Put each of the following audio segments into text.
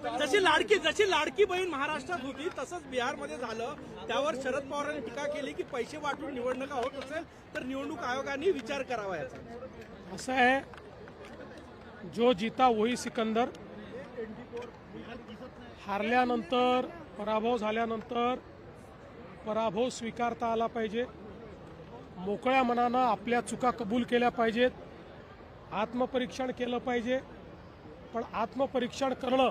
जशी लाडकी जशी लाडकी बहीण महाराष्ट्रात होती तसंच बिहारमध्ये झालं. त्यावर शरद पवारांनी टीका केली की पैसे वाटून निवडणुका होत असेल तर निवडणूक आयोगाने विचार करावा याचा. असं आहे जो जीता वही सिकंदर. हारल्यानंतर पराभव झाल्यानंतर पराभव स्वीकारता आला पाहिजे. मोकळ्या मनानं आपल्या चुका कबूल केल्या पाहिजेत. आत्मपरीक्षण केलं पाहिजे. पण आत्मपरीक्षण करणं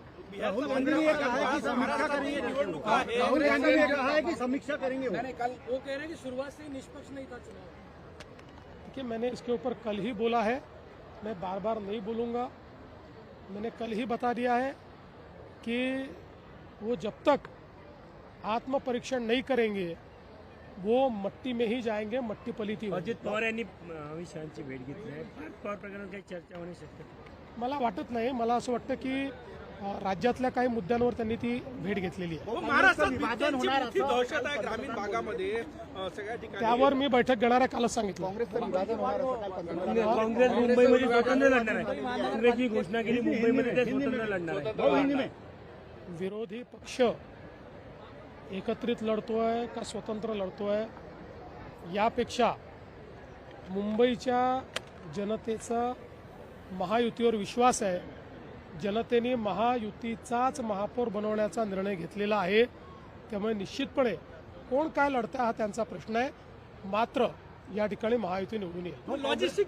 राहुल गांधी ने कहा है कि समीक्षा करेंगे राहुल गांधी ने कहा है कि समीक्षा करेंगे वो। कल वो कह रहे हैं कि शुरुआत से ही निष्पक्ष नहीं था चुनाव। देखिए मैंने इसके ऊपर कल ही बोला है। मैं बार बार नहीं बोलूँगा। मैंने कल ही बता दिया है कि वो जब तक आत्म परीक्षण नहीं करेंगे वो मट्टी में ही जाएँगे मट्टी पलीती होगी. अजित पवार यांनी अमित शहाची भेट घेतली आहे. प्रकरणात काही चर्चा होणे शक्य मला वाटत नाही. मला असं वाटतं की राज्यातल्या काही मुद्द्यांवर त्यांनी ती भेट घेतलेली आहे. हो, दहशत आहे ग्रामीण भागामध्ये त्यावर मी बैठक घेणार आहे कालच सांगितलं. काँग्रेस मुंबईमध्ये स्वतंत्र लढणार आहे. काँग्रेसची घोषणा केली मुंबईमध्ये ते स्वतंत्र लढणार आहे. विरोधी पक्ष एकत्रित लढतोय का स्वतंत्र लढतोय? यापेक्षा मुंबईच्या जनतेचा महायुतीवर विश्वास आहे. जनतेने महायुतीचाच महापौर बनवण्याचा निर्णय घेतलेला आहे. त्यामुळे निश्चितपणे कोण काय लढतं हा त्यांचा प्रश्न आहे. मात्र या ठिकाणी महायुती निवडून येईल. हो, लॉजिस्टिक